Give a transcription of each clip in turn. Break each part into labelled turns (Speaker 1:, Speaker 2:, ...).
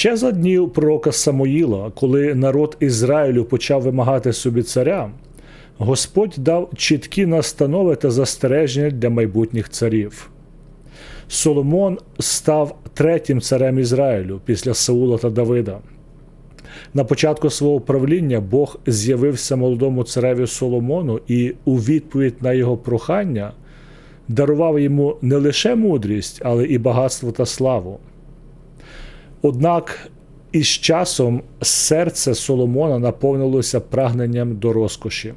Speaker 1: Ще за днів пророка Самоїла, коли народ Ізраїлю почав вимагати собі царя, Господь дав чіткі настанови та застереження для майбутніх царів. Соломон став третім царем Ізраїлю після Саула та Давида. На початку свого правління Бог з'явився молодому цареві Соломону і у відповідь на його прохання дарував йому не лише мудрість, але і багатство та славу. Однак із часом серце Соломона наповнилося прагненням до розкоші.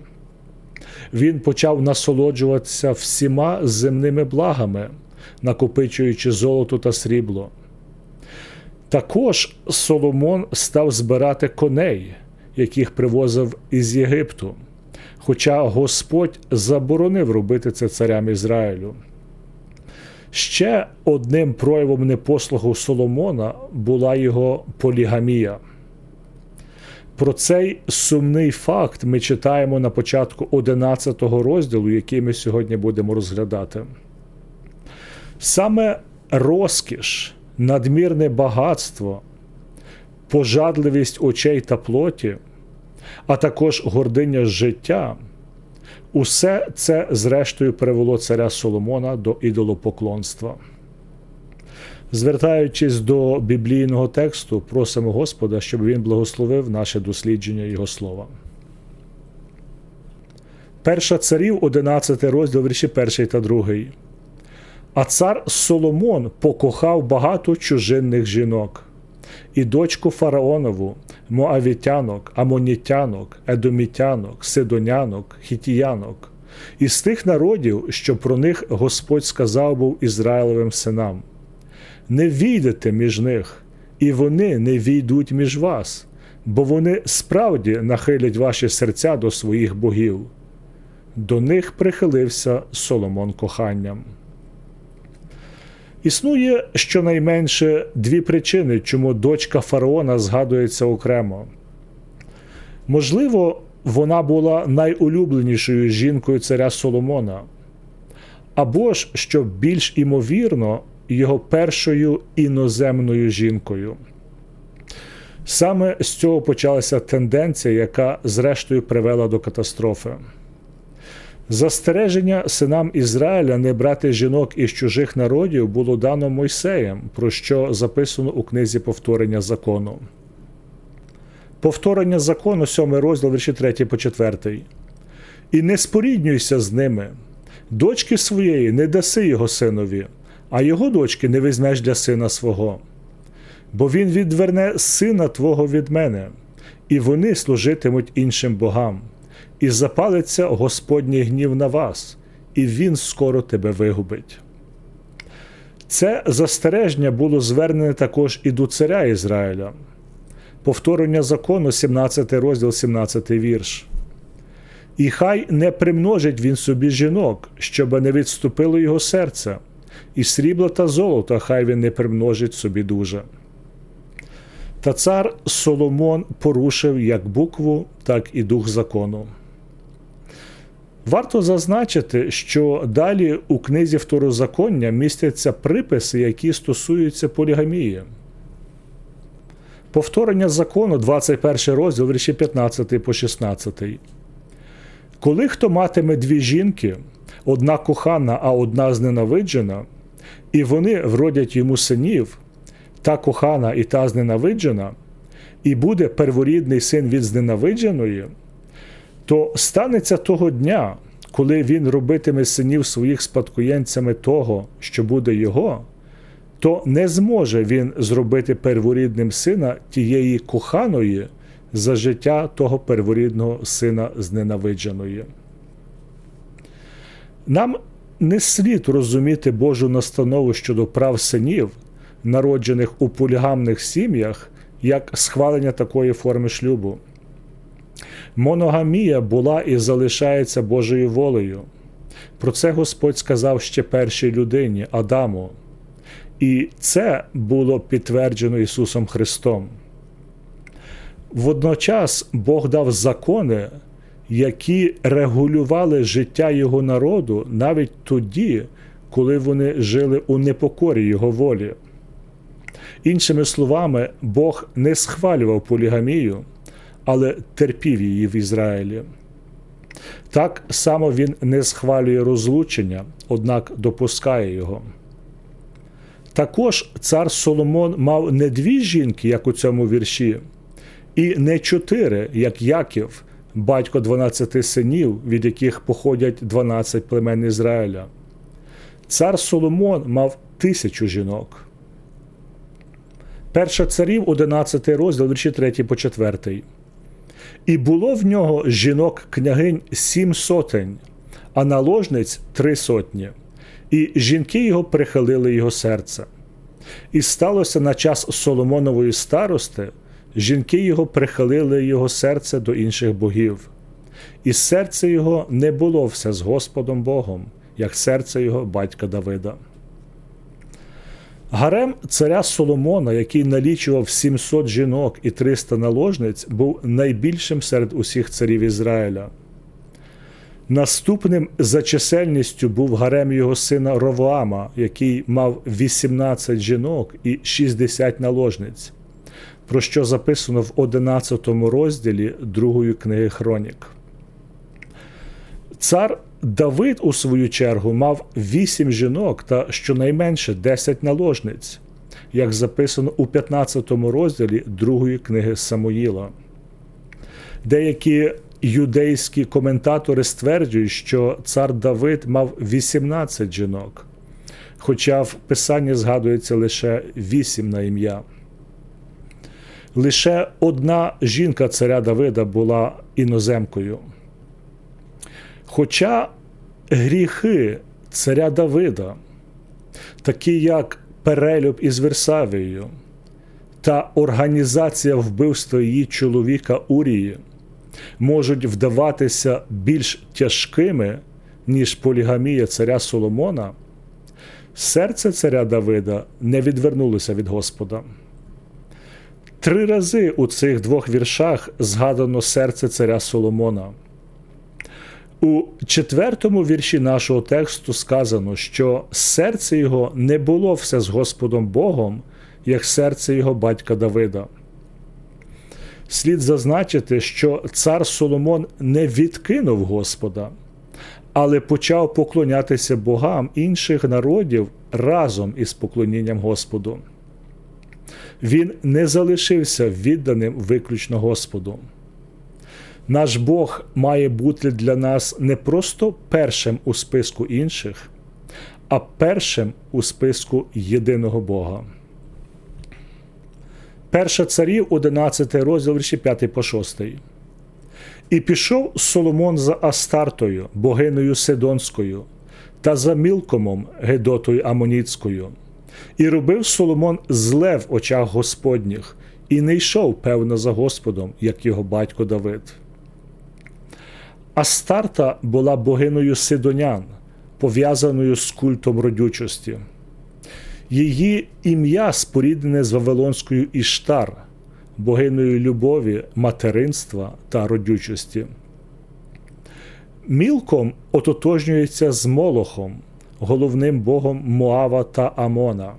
Speaker 1: Він почав насолоджуватися всіма земними благами, накопичуючи золото та срібло. Також Соломон став збирати коней, яких привозив із Єгипту, хоча Господь заборонив робити це царям Ізраїлю. Ще одним проявом непослуху Соломона була його полігамія. Про цей сумний факт ми читаємо на початку 11 розділу, який ми сьогодні будемо розглядати. Саме розкіш, надмірне багатство, пожадливість очей та плоті, а також гординя життя. Усе це, зрештою, привело царя Соломона до ідолопоклонства. Звертаючись до біблійного тексту, просимо Господа, щоб він благословив наше дослідження Його слова. Перша царів, 11 розділ вірші 1 та 2. А цар Соломон покохав багато чужинних жінок, і дочку фараонову, моавітянок, амонітянок, едомітянок, сидонянок, хітіянок, із тих народів, що про них Господь сказав був Ізраїлевим синам. Не війдете між них, і вони не війдуть між вас, бо вони справді нахилять ваші серця до своїх богів. До них прихилився Соломон коханням. Існує щонайменше дві причини, чому дочка фараона згадується окремо. Можливо, вона була найулюбленішою жінкою царя Соломона, або ж, що більш імовірно, його першою іноземною жінкою. Саме з цього почалася тенденція, яка зрештою привела до катастрофи. Застереження синам Ізраїля не брати жінок із чужих народів було дано Мойсеєм, про що записано у книзі повторення закону. Повторення закону, 7 розділ вірші 3 по 4. І не споріднюйся з ними. Дочки своєї не даси його синові, а його дочки не візьмеш для сина свого. Бо він відверне сина твого від мене, і вони служитимуть іншим богам і запалиться Господній гнів на вас, і Він скоро тебе вигубить. Це застереження було звернене також і до царя Ізраїля. Повторення закону, 17 розділ, 17 вірш. І хай не примножить він собі жінок, щоб не відступило його серце, і срібла та золота хай він не примножить собі дуже. Та цар Соломон порушив як букву, так і дух закону. Варто зазначити, що далі у книзі второзаконня містяться приписи, які стосуються полігамії. Повторення закону, 21 розділ, вірші 15 по 16. Коли хто матиме дві жінки, одна кохана, а одна зненавиджена, і вони вродять йому синів, та кохана і та зненавиджена, і буде перворідний син від зненавидженої то станеться того дня, коли він робитиме синів своїх спадкоєнцями того, що буде його, то не зможе він зробити перворідним сина тієї коханої за життя того перворідного сина зненавидженої. Нам не слід розуміти Божу настанову щодо прав синів, народжених у полігамних сім'ях, як схвалення такої форми шлюбу. Моногамія була і залишається Божою волею. Про це Господь сказав ще першій людині Адаму. І це було підтверджено Ісусом Христом. Водночас Бог дав закони, які регулювали життя Його народу навіть тоді, коли вони жили у непокорі Його волі. Іншими словами, Бог не схвалював полігамію, але терпів її в Ізраїлі. Так само він не схвалює розлучення, однак допускає його. Також цар Соломон мав не дві жінки, як у цьому вірші, і не чотири, як Яків, батько 12 синів, від яких походять 12 племен Ізраїля. Цар Соломон мав тисячу жінок. Перша царів, 11 розділ, вірші 3 по 4. І було в нього жінок княгинь сім сотень, а наложниць три сотні, і жінки його прихилили його серце. І сталося на час Соломонової старости, жінки його прихилили його серце до інших богів, і серце його не було все з Господом Богом, як серце його батька Давида. Гарем царя Соломона, який налічував 700 жінок і 300 наложниць, був найбільшим серед усіх царів Ізраїля. Наступним за чисельністю був гарем його сина Ровоама, який мав 18 жінок і 60 наложниць, про що записано в 11 розділі другої книги Хронік. Цар Давид, у свою чергу, мав 8 жінок та щонайменше 10 наложниць, як записано у 15 розділі другої книги Самоїла. Деякі юдейські коментатори стверджують, що цар Давид мав 18 жінок, хоча в Писанні згадується лише 8 на ім'я. Лише одна жінка царя Давида була іноземкою. Хоча гріхи царя Давида, такі як перелюб із Версавією та організація вбивства її чоловіка Урії, можуть вдаватися більш тяжкими, ніж полігамія царя Соломона, серце царя Давида не відвернулося від Господа. Три рази у цих двох віршах згадано серце царя Соломона. У четвертому вірші нашого тексту сказано, що серце його не було все з Господом Богом, як серце його батька Давида. Слід зазначити, що цар Соломон не відкинув Господа, але почав поклонятися богам інших народів разом із поклонінням Господу. Він не залишився відданим виключно Господу. Наш Бог має бути для нас не просто першим у списку інших, а першим у списку єдиного Бога. Перша царів, 11 розділ вірші 5 по 6. І пішов Соломон за Астартою, богиною Сидонською, та за Мілкомом, Гедотою Амоніцькою. І робив Соломон зле в очах Господніх, і не йшов, певно, за Господом, як його батько Давид. Астарта була богиною Сидонян, пов'язаною з культом родючості. Її ім'я споріднене з Вавилонською Іштар, богиною любові, материнства та родючості. Мілком ототожнюється з Молохом, головним богом Моава та Амона.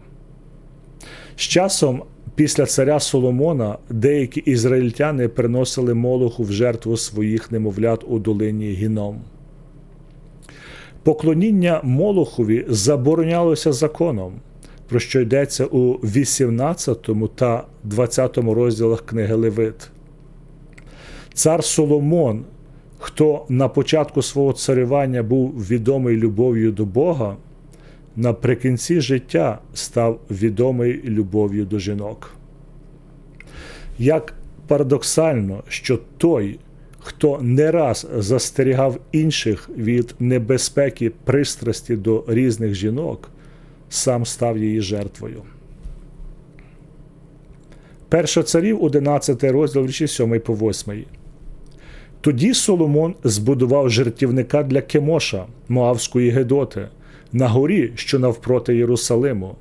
Speaker 1: З часом Після царя Соломона деякі ізраїльтяни приносили молоху в жертву своїх немовлят у долині Гіном. Поклоніння Молохові заборонялося законом, про що йдеться у 18 та 20 розділах книги Левит. Цар Соломон, хто на початку свого царювання був відомий любов'ю до Бога, наприкінці життя став відомий любов'ю до жінок. Як парадоксально, що той, хто не раз застерігав інших від небезпеки пристрасті до різних жінок, сам став її жертвою. Перша царів 11 розділ вірші 7 по 8. Тоді Соломон збудував жертівника для Кемоша, Моавської Гедоти, на горі, що навпроти Єрусалиму,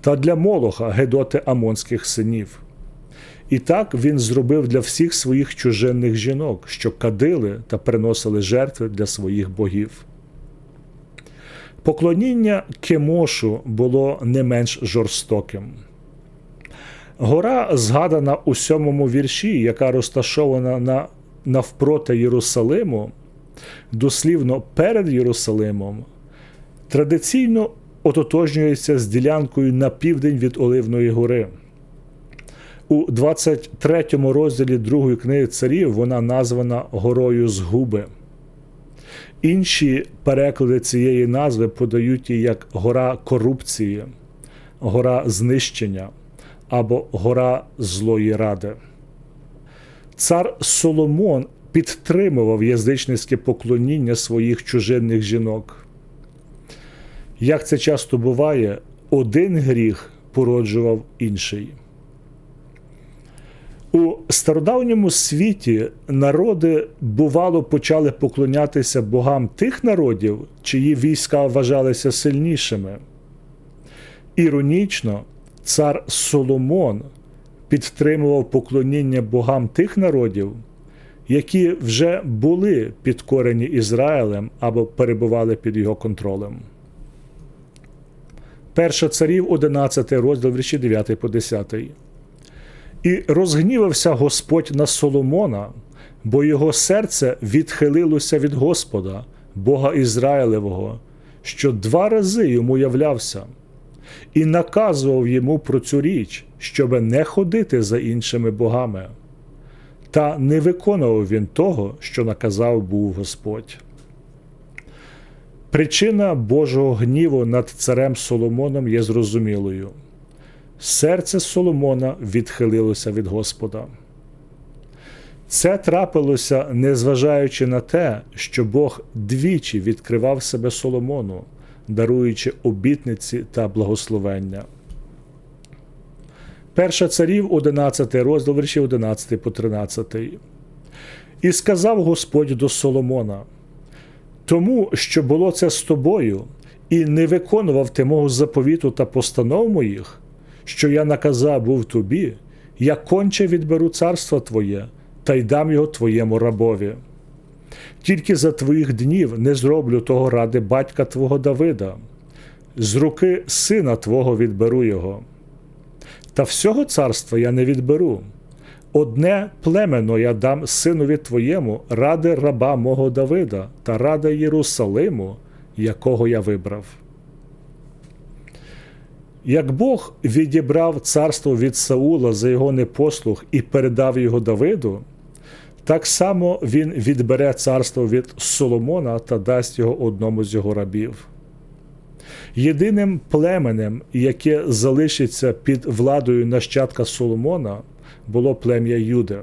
Speaker 1: та для Молоха Гедоти Амонських синів. І так він зробив для всіх своїх чужинних жінок, що кадили та приносили жертви для своїх богів. Поклоніння Кемошу було не менш жорстоким. Гора згадана у сьомому вірші, яка розташована на, навпроти Єрусалиму, дослівно перед Єрусалимом, традиційно ототожнюється з ділянкою на південь від Оливної гори. У 23 розділі другої книги царів вона названа Горою Згуби. Інші переклади цієї назви подають її як гора корупції, гора знищення або гора злої ради. Цар Соломон підтримував язичницьке поклоніння своїх чужинних жінок. Як це часто буває, один гріх породжував інший. У стародавньому світі народи, бувало, почали поклонятися богам тих народів, чиї війська вважалися сильнішими. Іронічно, цар Соломон підтримував поклоніння богам тих народів, які вже були підкорені Ізраїлем або перебували під його контролем. Перша царів, 11 розділ вірші 9 по 10. І розгнівався Господь на Соломона, бо його серце відхилилося від Господа, Бога Ізраїлевого, що два рази йому являвся, і наказував йому про цю річ, щоби не ходити за іншими богами. Та не виконував він того, що наказав був Господь. Причина Божого гніву над царем Соломоном є зрозумілою. Серце Соломона відхилилося від Господа. Це трапилося, незважаючи на те, що Бог двічі відкривав себе Соломону, даруючи обітниці та благословення. Перша царів, 11 розділ вірші 11 по 13. І сказав Господь до Соломона: Тому, що було це з тобою, і не виконував ти мого заповіту та постанов моїх, що я наказав був тобі, я конче відберу царство Твоє та й дам його твоєму рабові. Тільки за твоїх днів не зроблю того ради батька Твого Давида, з руки сина Твого відберу його. Та всього царства я не відберу. Одне племено я дам синові твоєму ради раба мого Давида та ради Єрусалиму, якого я вибрав. Як Бог відібрав царство від Саула за його непослух і передав його Давиду, так само він відбере царство від Соломона та дасть його одному з його рабів. Єдиним племенем, яке залишиться під владою нащадка Соломона, було плем'я Юде.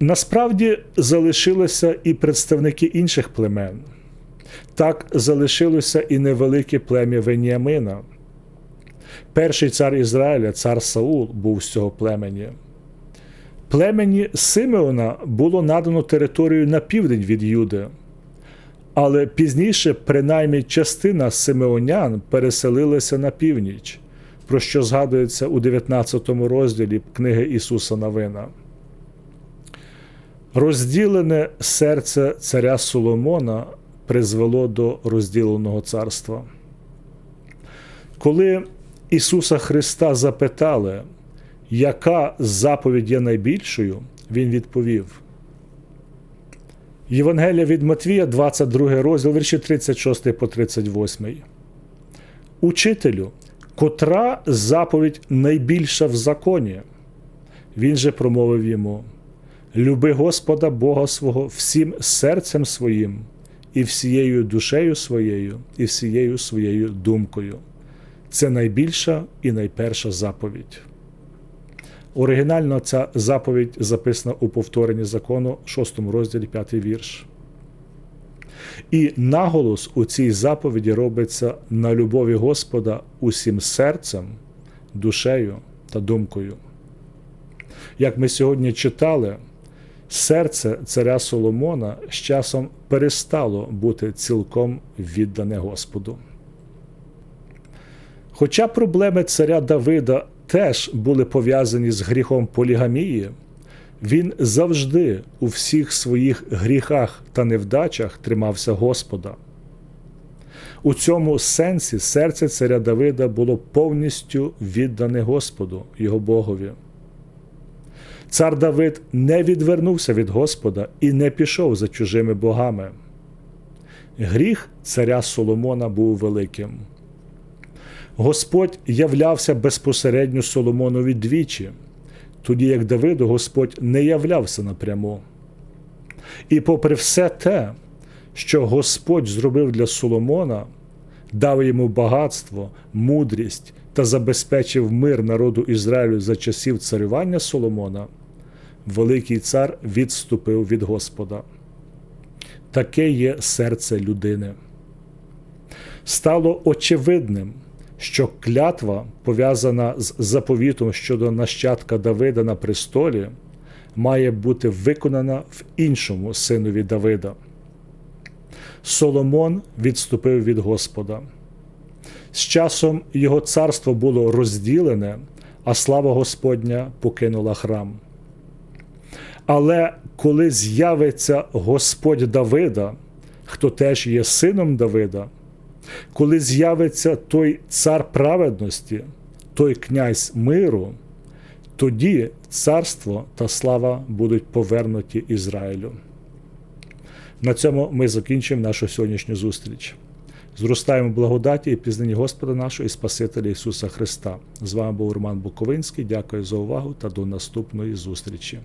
Speaker 1: Насправді залишилися і представники інших племен. Так залишилося і невелике плем'я Веніамина. Перший цар Ізраїля, цар Саул, був з цього племені. Племені Симеона було надано територію на південь від Юди. Але пізніше, принаймні, частина симеонян переселилася на північ, про що згадується у 19 розділі книги Ісуса Навина. Розділене серце царя Соломона призвело до розділеного царства. Коли Ісуса Христа запитали, яка заповідь є найбільшою, Він відповів. Євангелія від Матвія, 22 розділ, вірші 36 по 38. Учителю, котра заповідь найбільша в законі? Він же промовив йому: Люби Господа Бога свого всім серцем своїм, і всією душею своєю, і всією своєю думкою. Це найбільша і найперша заповідь. Оригінально ця заповідь записана у повторенні закону, 6 розділі 5 вірш. І наголос у цій заповіді робиться на любові Господа усім серцем, душею та думкою. Як ми сьогодні читали, серце царя Соломона з часом перестало бути цілком віддане Господу. Хоча проблеми царя Давида теж були пов'язані з гріхом полігамії, він завжди у всіх своїх гріхах та невдачах тримався Господа. У цьому сенсі серце царя Давида було повністю віддане Господу, його Богові. Цар Давид не відвернувся від Господа і не пішов за чужими богами. Гріх царя Соломона був великим. Господь являвся безпосередньо Соломонові двічі, тоді як Давиду Господь не являвся напряму. І попри все те, що Господь зробив для Соломона, дав йому багатство, мудрість та забезпечив мир народу Ізраїлю за часів царювання Соломона, Великий цар відступив від Господа. Таке є серце людини. Стало очевидним, що клятва, пов'язана з заповітом щодо нащадка Давида на престолі, має бути виконана в іншому синові Давида. Соломон відступив від Господа. З часом його царство було розділене, а слава Господня покинула храм. Але коли з'явиться Господь Давида, хто теж є сином Давида, коли з'явиться той цар праведності, той князь миру, тоді царство та слава будуть повернуті Ізраїлю. На цьому ми закінчимо нашу сьогоднішню зустріч. Зростаємо благодаті і пізнанні Господа нашого і Спасителя Ісуса Христа. З вами був Роман Буковинський. Дякую за увагу та до наступної зустрічі.